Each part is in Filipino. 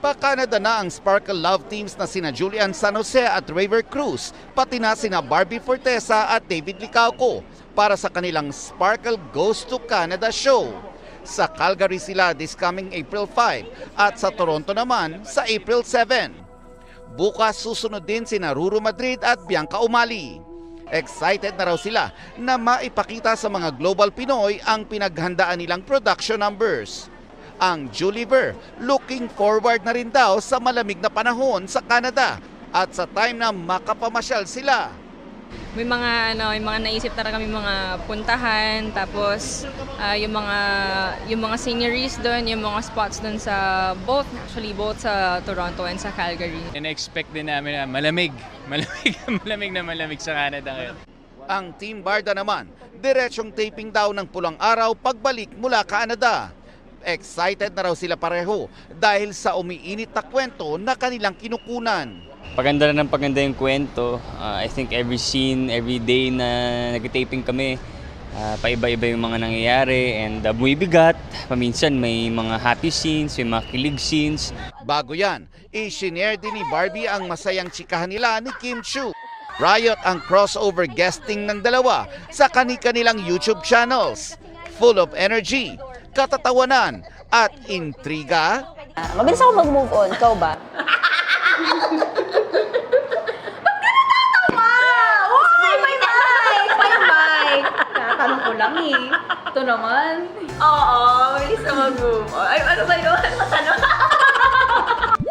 Pa-Canada na ang Sparkle Love teams na sina Julian San Jose at Raver Cruz, pati na sina Barbie Fortesa at David Licauco para sa kanilang Sparkle Goes to Canada show. Sa Calgary sila this coming April 5 at sa Toronto naman sa April 7. Bukas susunod din sina Ruru Madrid at Bianca Umali. Excited na raw sila na maipakita sa mga global Pinoy ang pinaghandaan nilang production numbers. Ang Juliver looking forward na rin daw sa malamig na panahon sa Canada at sa time na makapamasyal sila. May mga ano, may mga naisip na kami mga puntahan, tapos ah, yung mga yung mga sceneries doon, yung mga spots doon sa both actually both sa Toronto and sa Calgary. In-expect din namin na malamig. Malamig, malamig na malamig sa Canada ngayon. Ang Team Barda naman, diretsyong taping daw ng pulang araw pagbalik mula Canada. Excited na raw sila pareho dahil sa umiinit na kwento na kanilang kinukunan. Paganda na ng paganda yung kwento. Ah, I think every scene, every day na nag-taping kami, ah, paiba-iba yung mga nangyayari and uh, bumibigat. Paminsan may mga happy scenes, may mga kilig scenes. Bago yan, i-shinare din ni Barbie ang masayang chikahan nila ni Kim Chu. Riot ang crossover guesting ng dalawa sa kani-kanilang YouTube channels. Full of energy, katatawanan, at intriga. Ah, mabilis ako mag-move on. Ikaw ba? Tatanong ko lang eh. Ito naman. Oo, bilis na mag-move. on. Ay, ano ba yun? Matanong.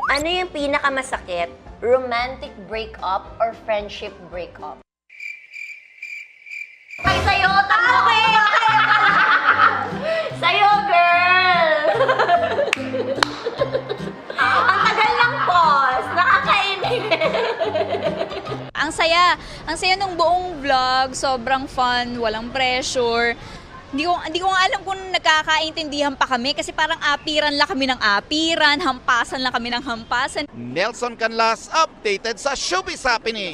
Ano yung pinakamasakit? Romantic breakup or friendship breakup? Ay, sa'yo! Tama Ang saya. Ang saya nung buong vlog. Sobrang fun, walang pressure. Hindi ko, hindi ko alam kung nagkakaintindihan pa kami kasi parang apiran lang kami ng apiran, hampasan lang kami ng hampasan. Nelson Canlas updated sa Showbiz Happening.